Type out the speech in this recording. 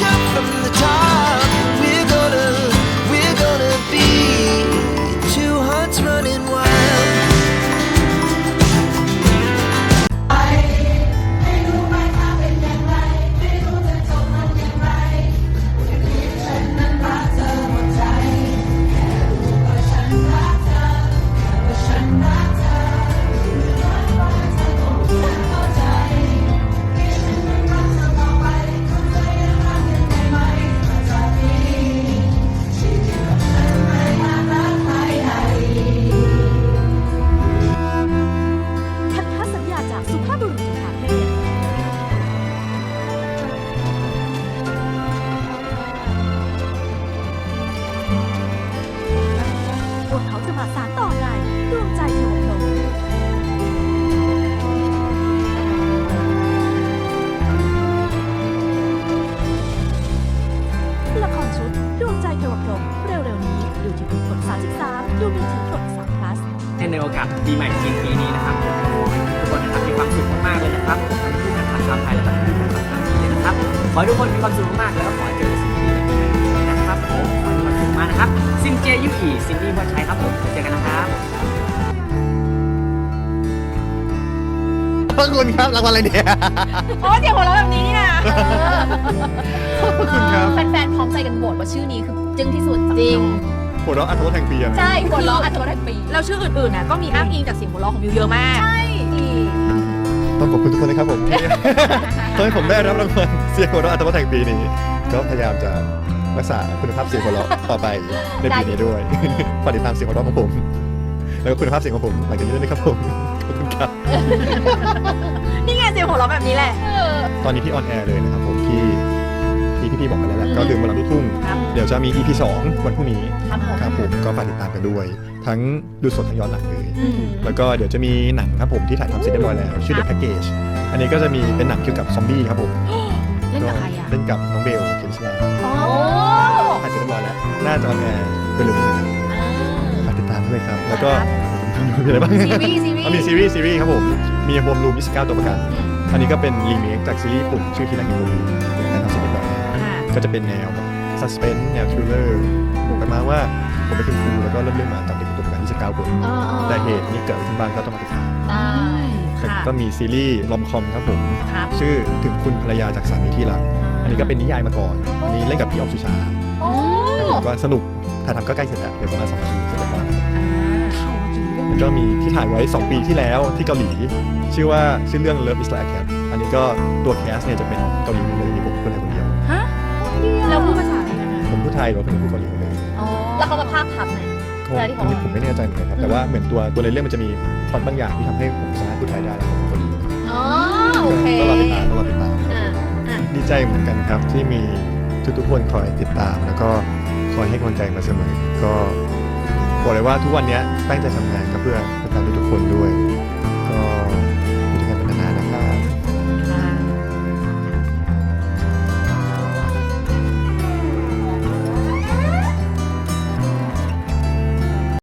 shot from หาศาลต่อไนดวงใจเทวพรหละครชุดดวงใจเทวพรหเร็วๆนี้ดูทีวีกด33ดูมือถือกด3ในโอกาสปีใหม่จีนปีนี้นะครับทุกคนนะครับมีความสุขมากๆเลยนะครับผมทั้งผู้นำทางชาวไทยและทั้งผู้นำทาวต่างประเทศนะครับขอให้ทุกคนมีความสุขมากๆแล้วก็ขอให้เจอ นะครับซินเจยุอีซินนี่วัชชัยครับผมเจอกันนะครับขอบคุณครับรางวัลอะไรเนี่ย โอ้เสียงหัวเราะแบบนี้นี่นะขอบคุณครับแฟนๆพร้อมใจกันโหวตว่าชื่อนี้คือจึ้งที่สุดจริง หัวเราะอัธรสแห่งปีอะนะใช่หัวเราะอัตโนมัติปีแล้วชื่ออื่นๆน่ะก็มีอ้างอิงจากเสียงหัวเราะของมิวเยอะมากใช่ต้องขอบคุณทุกคนนะครับผมที่ ทำให้ผมได้รับรางวัลเสียงหัวเราะอัธรสแห่งปีนี้ ก็พยายามจะ รักษาคุณภาพเสียงหัวเราะต่อไปในปีนี้ด้วยฝากติดตามเสียงหัวเราะของผม แล้วก็คุณภาพเสียงของผมหลังจากนี้ด้วยนะครับผมขอบคุณครับ นี่ไงเสียงหัวเราะแบบนี้แหละ ตอนนี้ที่ออนแอร์เลยนะครับผมที่ที่พี่ๆบอกไปแล้วแหละก็คือมรดกลูกทุ่ง ครับ เดี๋ยวจะมี EP 2วันพรุ่งนี้ครับผมครับผมก็ฝากติดตามกันด้วย ทั้งดูสดทั้งย้อนหลังเลย อืม แล้วก็เดี๋ยวจะมีหนังครับผมที่ถ่ายทำเสร็จเรียบร้อยแล้วชื่อ The Package อันนี้ก็จะมีเป็นหนังเกี่ยวกับซอมบี้ครับผมเล่นกับใครอะ เล่นกับน้องเบลเคมสลา โอ้ จะออนแอร์เป็นเร็วๆนี้ครับฝากติดตามด้วยครับ แล้วก็มีอะไรบ้างซีรีส์ซีรีอ๋อมีส์ซีรีส์ซีรีส์ครับผม มีโฮมรูม29 ตัวประกัน อันนี้ก็เป็นรีเมคจากซีรีส์ญี่ปุ่นชื่อที่รักอยู่ถ่ายทำเสร็จเรียบร้อยแล้วอ่าก็จะเป็นแนวแบบซัสเพนแนวทริลเลอร์บอกกันมาว่าผมเป็นคุณครูแล้วก็เริ่มเรื่องมาจากเด็กตัวประกัน29คนเออแต่เหตุนี้เกิดขึ้นบ้างก็ต้องมาติดตามได้แล้วค่ะก็มีซีรีส์ลอมคอมครับผมครับชื่อถึงคุณภรรยาจากสามีที่รัก อันนี้ก็เป็นนิยายมาก่อน อันนี้เล่นกับพี่ออฟสุชาโอ้ครับผม ก็สนุกถ่ายทำก็ใกล้เสร็จแล้วเดี๋ยวประมาณสองปีเสร็จแล้วอ่าแล้วก็มีที่ถ่ายไว้ 2 ปีที่แล้วที่เกาหลี ชื่อว่าชื่อเรื่อง Love is like a cat อันนี้ก็ตัวแคสเนี่ยจะเป็นเกาหลีหมดเลยมีผมคนไทยคนเดียวฮะแล้วพูดภาษาอะไรกันนะผมผู้ไทยหรือว่าเป็นผู้เกาหลีหมดเลยอ๋อแล้วเขามาภาคทับไหมก็เวลาที่เขาอันนี้ผมไม่แน่ใจเหมือนกันครับแต่ว่าเหมือนตัวตัวในเรื่องมันจะมีพล็อตบางอย่างที่ทำให้ผมสามารถพูดไทยได้แล้วผมเป็นคนเกาหลีอ๋อโอเคก็รอติดตามก็รอติดตามครับอ่าอ่าดีใจเหมือนกันครับที่มี ทุกๆคนคอยติดตาม แล้วก็คอยให้กำลังใจมาเสมอ ก็บอกเลยว่าทุกวันนี้ตั้งใจทำงานก็เพื่อติดตามทุกๆคนด้วย